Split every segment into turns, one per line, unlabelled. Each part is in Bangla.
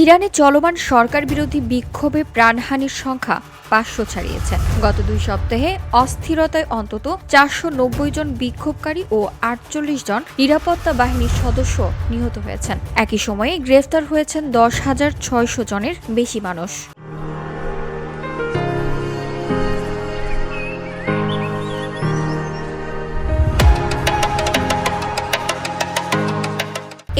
ইরানে চলমান সরকার বিরোধী বিক্ষোভে প্রাণহানির সংখ্যা পাঁচশো ছাড়িয়েছে। গত দুই সপ্তাহে অস্থিরতায় অন্তত চারশো নব্বই জন বিক্ষোভকারী ও আটচল্লিশ জন নিরাপত্তা বাহিনীর সদস্য নিহত হয়েছেন। একই সময়ে গ্রেফতার হয়েছেন দশ হাজার ছয়শো জনের বেশি মানুষ।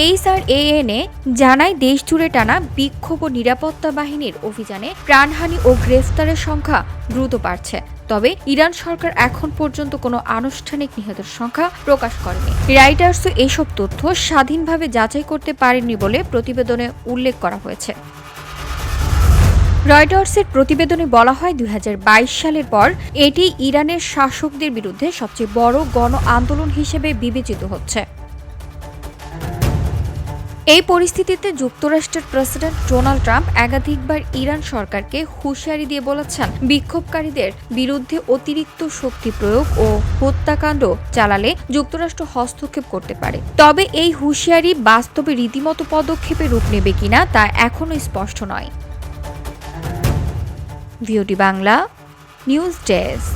এইচআর এএনএ জানায় দেশ জুড়ে টানা বিক্ষোভ ও নিরাপত্তা বাহিনীর অভিযানে প্রাণহানি ও গ্রেফতারের সংখ্যা দ্রুত বাড়ছে। তবে ইরান সরকার এখন পর্যন্ত কোনো আনুষ্ঠানিক নিহতের সংখ্যা প্রকাশ করেনি। রাইটার্সও এসব তথ্য স্বাধীনভাবে যাচাই করতে পারেনি বলে প্রতিবেদনে উল্লেখ করা হয়েছে। রয়টার্সের প্রতিবেদনে বলা হয়, দুই হাজার বাইশ সালের পর এটি ইরানের শাসকদের বিরুদ্ধে সবচেয়ে বড় গণ আন্দোলন হিসেবে বিবেচিত হচ্ছে। এই পরিস্থিতিতে যুক্তরাষ্ট্রের প্রেসিডেন্ট ডোনাল্ড ট্রাম্প একাধিকবার ইরান সরকারকে হুঁশিয়ারি দিয়ে বলেছেন, বিক্ষোভকারীদের বিরুদ্ধে অতিরিক্ত শক্তি প্রয়োগ ও হত্যাকাণ্ড চালালে যুক্তরাষ্ট্র হস্তক্ষেপ করতে পারে। তবে এই হুঁশিয়ারি বাস্তবে রীতিমতো পদক্ষেপে রূপ নেবে কিনা তা এখনও স্পষ্ট নয়। VOT Bangla, news desk.